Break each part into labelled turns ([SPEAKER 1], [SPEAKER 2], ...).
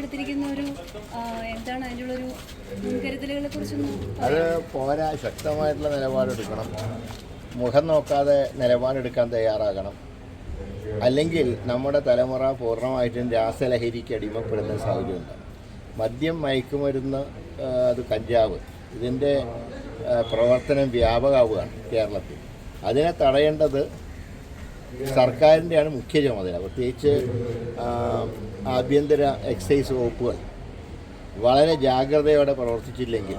[SPEAKER 1] എടുത്തിരിക്കുന്ന ഒരു എന്താണ് ഒരു മുൻകരുതലുകളെ കുറിച്ചൊന്നും
[SPEAKER 2] അത് പോരാ ശക്തമായിട്ടുള്ള നിലപാടെടുക്കണം. മുഖം നോക്കാതെ നിലപാടെടുക്കാൻ തയ്യാറാകണം. അല്ലെങ്കിൽ നമ്മുടെ തലമുറ പൂർണമായിട്ടും രാസലഹരിക്ക് അടിമപ്പെടുന്ന സാഹചര്യമുണ്ട് മദ്യം മയക്കുമരുന്ന് അത് കഞ്ചാവ് ഇതിന്റെ പ്രവർത്തനം വ്യാപകമാവുകയാണ് കേരളത്തിൽ. അതിനെ തടയേണ്ടത് സർക്കാരിന്റെയാണ് മുഖ്യ ചുമതല. പ്രത്യേകിച്ച് ആഭ്യന്തര എക്സൈസ് വകുപ്പുകൾ വളരെ ജാഗ്രതയോടെ പ്രവർത്തിച്ചില്ലെങ്കിൽ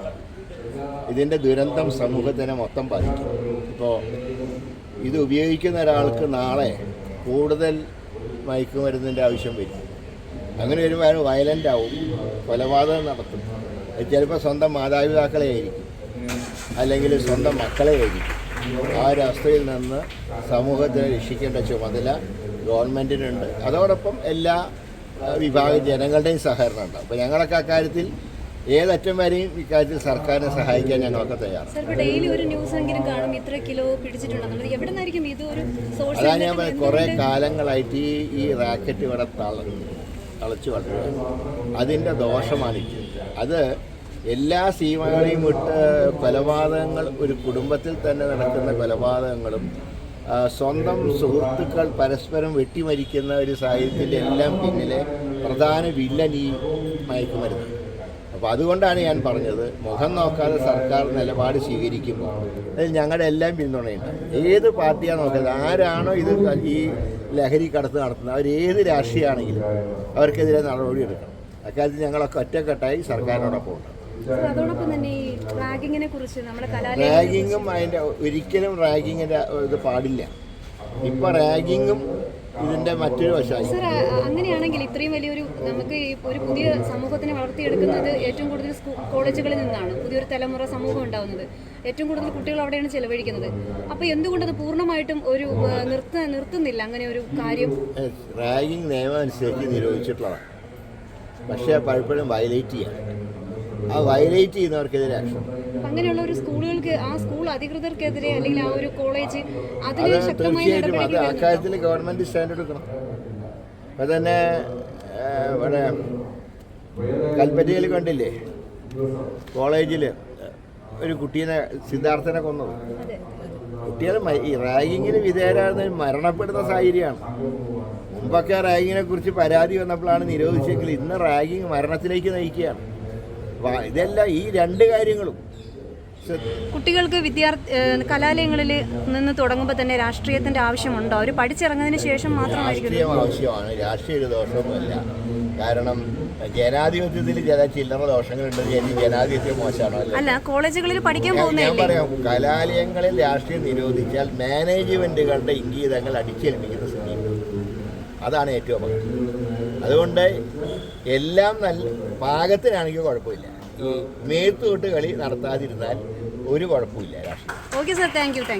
[SPEAKER 2] ഇതിന്റെ ദുരന്തം സമൂഹത്തിനെ മൊത്തം ബാധിക്കും. ഇപ്പോൾ ഇത് ഉപയോഗിക്കുന്ന ഒരാൾക്ക് നാളെ കൂടുതൽ മയക്കുമരുന്നിന്റെ ആവശ്യം വരും. അങ്ങനെ വരുമ്പോൾ അയാൾ വയലന്റ് ആവും കൊലപാതകം നടത്തും. ചിലപ്പോൾ സ്വന്തം മാതാപിതാക്കളെ ആയിരിക്കും. അല്ലെങ്കിൽ സ്വന്തം മക്കളെ ആയിരിക്കും. ആ ഒരു അവസ്ഥയിൽ നിന്ന് സമൂഹത്തെ രക്ഷിക്കേണ്ട ചുമതല ഗവൺമെന്റിനുണ്ട് അതോടൊപ്പം എല്ലാ വിഭാഗ ജനങ്ങളുടെയും സഹകരണം ഉണ്ട് അപ്പോൾ ഞങ്ങളൊക്കെ അക്കാര്യത്തിൽ ഏതറ്റം വരെയും ഇക്കാര്യത്തിൽ സർക്കാരിനെ സഹായിക്കാൻ ഞങ്ങളൊക്കെ തയ്യാറാണ്. അതാണ് ഞാൻ കുറേ കാലങ്ങളായിട്ട് ഈ ഈ റാക്കറ്റ് ഇവിടെ തള തളച്ചു വളരുകയാണ് അതിന്റെ ദോഷമാണ് അത് എല്ലാ സീമകളെയും വിട്ട് കൊലപാതകങ്ങൾ ഒരു കുടുംബത്തിൽ തന്നെ നടക്കുന്ന കൊലപാതകങ്ങളും സ്വന്തം സുഹൃത്തുക്കൾ പരസ്പരം വെട്ടിമരിക്കുന്ന ഒരു സാഹചര്യത്തിന്റെ എല്ലാം പിന്നിലെ പ്രധാന വില്ലൻ ഈ മയക്കുമരുന്ന് അപ്പോൾ അതുകൊണ്ടാണ് ഞാൻ പറഞ്ഞത് മുഖം നോക്കാതെ സർക്കാർ നിലപാട് സ്വീകരിക്കുമ്പോൾ അതിൽ ഞങ്ങളുടെ എല്ലാം പിന്തുണയുണ്ട്. ഏത് പാർട്ടിയാണ് നോക്കുന്നത് ആരാണോ ഇത് ഈ ലഹരി കടത്ത് നടത്തുന്നത്? അവർ ഏത് രാഷ്ട്രീയമാണെങ്കിലും അവർക്കെതിരെ നടപടി എടുക്കണം അക്കാര്യത്തിൽ ഞങ്ങളൊക്കെ ഒറ്റക്കെട്ടായി സർക്കാരിനോടൊപ്പം ഉണ്ട്.
[SPEAKER 1] അതോടൊപ്പം തന്നെ ഈ റാഗിങ്ങിനെ കുറിച്ച് നമ്മുടെ
[SPEAKER 2] റാഗിങ്ങും അതിന്റെ ഒരിക്കലും റാഗിങ്ങിന്റെ ഇത് പാടില്ല. ഇപ്പം റാഗിങ്ങും ഇതിന്റെ മറ്റൊരു വശമായി.
[SPEAKER 1] സാർ അങ്ങനെയാണെങ്കിൽ ഇത്രയും വലിയൊരു നമുക്ക് ഒരു പുതിയ സമൂഹത്തിനെ വളർത്തിയെടുക്കുന്നത് ഏറ്റവും കൂടുതൽ കോളേജുകളിൽ നിന്നാണ് പുതിയൊരു തലമുറ സമൂഹം ഉണ്ടാവുന്നത്. ഏറ്റവും കൂടുതൽ കുട്ടികൾ അവിടെയാണ് ചെലവഴിക്കുന്നത്. അപ്പോൾ എന്തുകൊണ്ടത് പൂർണമായിട്ടും ഒരു നിർത്ത നിർത്തുന്നില്ല അങ്ങനെ ഒരു കാര്യം?
[SPEAKER 2] റാഗിങ് നിയമം അനുസരിച്ച് നിരോധിച്ചിട്ടുള്ളതാണ്. പക്ഷേ പലപ്പോഴും വയലേറ്റ് ചെയ്യാം ആ വയലേറ്റ് ചെയ്യുന്നവർക്കെതിരെ ആക്ഷൻ
[SPEAKER 1] അങ്ങനെയുള്ള ഒരു സ്കൂളുകൾക്ക് ആ സ്കൂൾ അധികൃതർക്കെതിരെ അല്ലെങ്കിൽ ആ ഒരു കോളേജ്
[SPEAKER 2] അത്
[SPEAKER 1] ശക്തമായി
[SPEAKER 2] തീർച്ചയായിട്ടും അത്
[SPEAKER 1] നടപടികൾ
[SPEAKER 2] അക്കാര്യത്തിൽ ഗവൺമെന്റ് സ്റ്റാൻഡ് എടുക്കണം അപ്പം തന്നെ ആ, ഇവിടെ കൽപ്പറ്റയിൽ കണ്ടില്ലേ? കോളേജിൽ ഒരു കുട്ടീനെ സിദ്ധാർത്ഥനെ കൊന്നത്.
[SPEAKER 1] അതെ
[SPEAKER 2] കുട്ടികൾ മ- ഈ റാഗിങ്ങിന് വിധേയരാകുന്ന മരണപ്പെടുന്ന സാഹചര്യമാണ്. മുമ്പൊക്കെ റാഗിങ്ങിനെ കുറിച്ച് പരാതി വന്നപ്പോഴാണ് നിരോധിച്ചെങ്കിൽ ഇന്ന് റാഗിങ് മരണത്തിലേക്ക് നയിക്കുകയാണ്. ഇതെല്ലാം ഈ രണ്ട് കാര്യങ്ങളും.
[SPEAKER 1] കുട്ടികൾക്ക് വിദ്യാർത്ഥി കലാലയങ്ങളിൽ നിന്ന് തുടങ്ങുമ്പോൾ തന്നെ രാഷ്ട്രീയത്തിന്റെ ആവശ്യമുണ്ടോ? അവർ പഠിച്ചിറങ്ങുന്നതിന് ശേഷം മാത്രമായിരിക്കും
[SPEAKER 2] ആവശ്യമാണ്. രാഷ്ട്രീയ ഒരു ദോഷമൊന്നുമല്ല കാരണം ജനാധിപത്യത്തിൽ ചില ചില്ലറ ദോഷങ്ങളുണ്ട് ജന- ജനാധിപത്യം മോശമാണോ അല്ല?
[SPEAKER 1] കോളേജുകളിൽ പഠിക്കാൻ
[SPEAKER 2] ഞാൻ പറയാം കലാലയങ്ങളിൽ രാഷ്ട്രീയം നിരോധിച്ചാൽ മാനേജ്മെന്റുകളുടെ ഇംഗീതങ്ങൾ അടിച്ചേൽപ്പിക്കുന്ന സ്ഥിതിയുണ്ട്. അതാണ് ഏറ്റവും അപകടം. അതുകൊണ്ട് എല്ലാം നല്ല പാകത്തിനാണെങ്കിൽ കുഴപ്പമില്ല. ഈ മേത്ത് തൊട്ട് കളി നടത്താതിരുന്നാൽ ഒരു കുഴപ്പമില്ല രാഷ്ട്രീയം.
[SPEAKER 1] Okay sir thank you thank